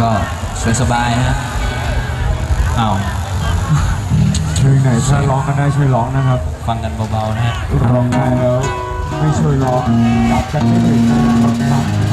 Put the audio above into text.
ก็สวยสบายฮะเอาเพลงไหนถ้าร้องกันได้ช่วยร้องนะครับ ฟังกันเบาๆนะฮะ ร้องได้แล้ว 没象の雑学と没う儿を。